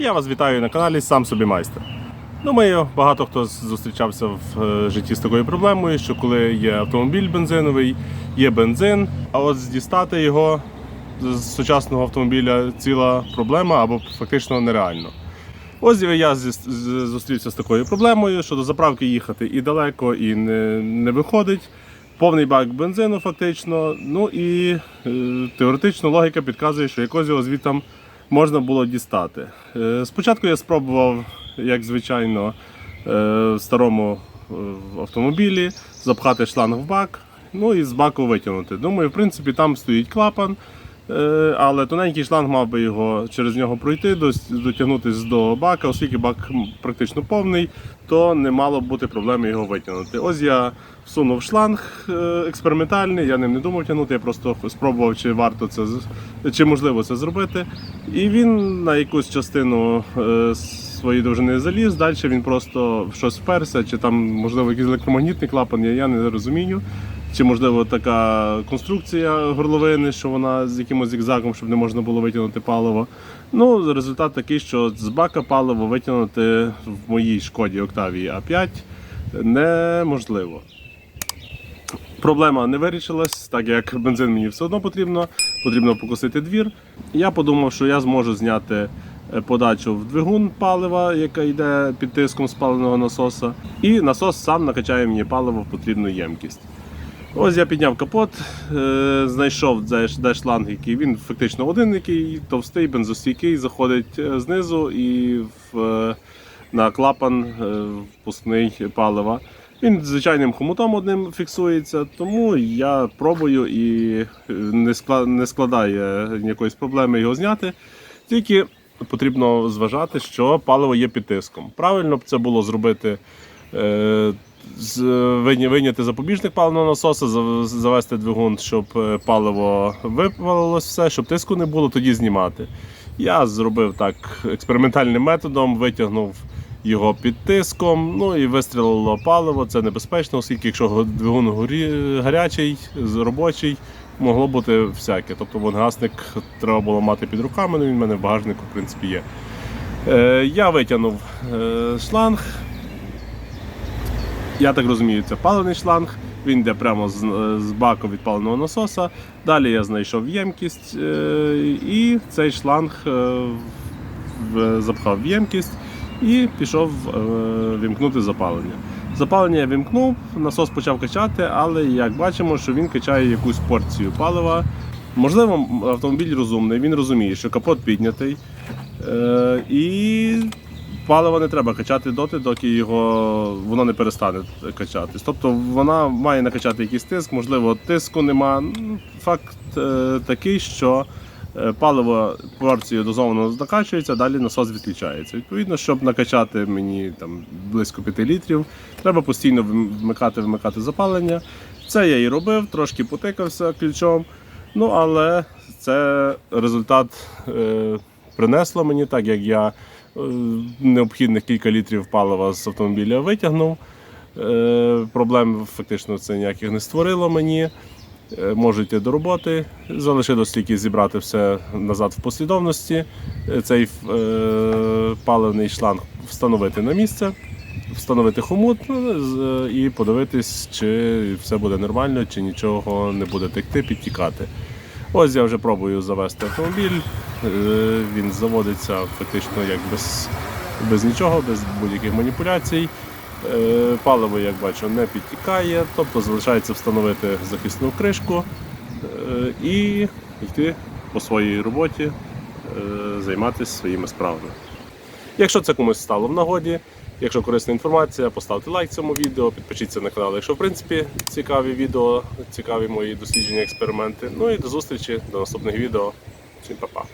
Я вас вітаю на каналі Сам собі майстер. Думаю, багато хто зустрічався в е, житті з такою проблемою, що коли є автомобіль бензиновий, є бензин, а от дістати його з сучасного автомобіля ціла проблема або фактично нереально. Ось я зустрівся з такою проблемою, що до заправки їхати і далеко, і не, не виходить. Повний бак бензину, фактично. Ну і е, теоретично логіка підказує, що якось його звідтам можна було дістати. Е, спочатку я спробував, як звичайно, е, в старому е, автомобілі запхати шланг в бак, ну і з баку витягнути. Думаю, в принципі, там стоїть клапан. Е, Але тоненький шланг мав би його через нього пройти, дотягнутися до бака, оскільки бак практично повний, то не мало б бути проблеми його витягнути. Ось я всунув шланг е, експериментальний, я ним не думав тягнути, я просто спробував, чи варто це чи можливо це зробити. І він на якусь частину е, своєї довжини заліз, далі він просто в щось вперся, чи там, можливо, якийсь електромагнітний клапан, я не розумію. Чи можливо така конструкція горловини, що вона з якимось зігзагом, щоб не можна було витягнути паливо. Ну, результат такий, що з бака паливо витягнути в моїй шкоді Octavia A5 неможливо. Проблема не вирішилась, так як бензин мені все одно потрібно, потрібно покосити двір. Я подумав, що я зможу зняти е, подачу в двигун палива, яка йде під тиском спаленого насоса, і насос сам накачає мені паливо в потрібну ємкість. Ось я підняв капот, е, знайшов де, шланг, який він фактично один, який товстий, бензостійкий, заходить е, знизу і в, е, на клапан впускний палива. Він звичайним хомутом одним фіксується, тому я пробую і не, скла- не складає ніякої проблеми його зняти. Тільки потрібно зважати, що паливо є під тиском. Правильно б це було зробити. З- виня- вийняти запобіжник паливного насоса, завести двигун, щоб е, паливо випалилось все, щоб тиску не було, тоді знімати. Я зробив так експериментальним методом, витягнув його під тиском, ну і вистрілило паливо. Це небезпечно, оскільки якщо двигун гарячий, робочий, могло бути всяке. Тобто вогнегасник треба було мати під руками, ну він в мене в багажнику в принципі є. Е, я витягнув е, шланг. Я так розумію, це паливний шланг. Він йде прямо з, з баку від паливного насоса. Далі я знайшов ємкість е, і цей шланг е, запхав в ємкість і пішов е, вімкнути запалення. Запалення я вімкнув, насос почав качати, але як бачимо, що він качає якусь порцію палива. Можливо, автомобіль розумний, він розуміє, що капот піднятий. Е, і паливо не треба качати доти, доки його воно не перестане качатись. Тобто вона має накачати якийсь тиск, можливо, тиску нема. Факт е, такий, що е, паливо порцією дозовано накачується, далі насос відключається. Відповідно, щоб накачати мені там близько 5 літрів, треба постійно вмикати, вмикати запалення. Це я і робив, трошки потикався ключом. Ну, але це результат е, принесло мені, так як я е, необхідних кілька літрів палива з автомобіля витягнув. Е, проблем фактично це ніяких не створило мені. Е, Можу йти до роботи. Залишилось тільки зібрати все назад в послідовності. Цей паливний шланг встановити на місце, встановити хомут ну, і подивитись, чи все буде нормально, чи нічого не буде текти, підтікати. Ось я вже пробую завести автомобіль. Е, Він заводиться фактично як без, без нічого, без будь-яких маніпуляцій. Е, Паливо, як бачу, не підтікає, тобто залишається встановити захисну кришку е, і йти по своїй роботі, займатися своїми справами. Якщо це комусь стало в нагоді, якщо корисна інформація, поставте лайк цьому відео, підпишіться на канал, якщо в принципі цікаві відео, цікаві мої дослідження, експерименти. Ну і до зустрічі, до наступних відео. Всім па-па.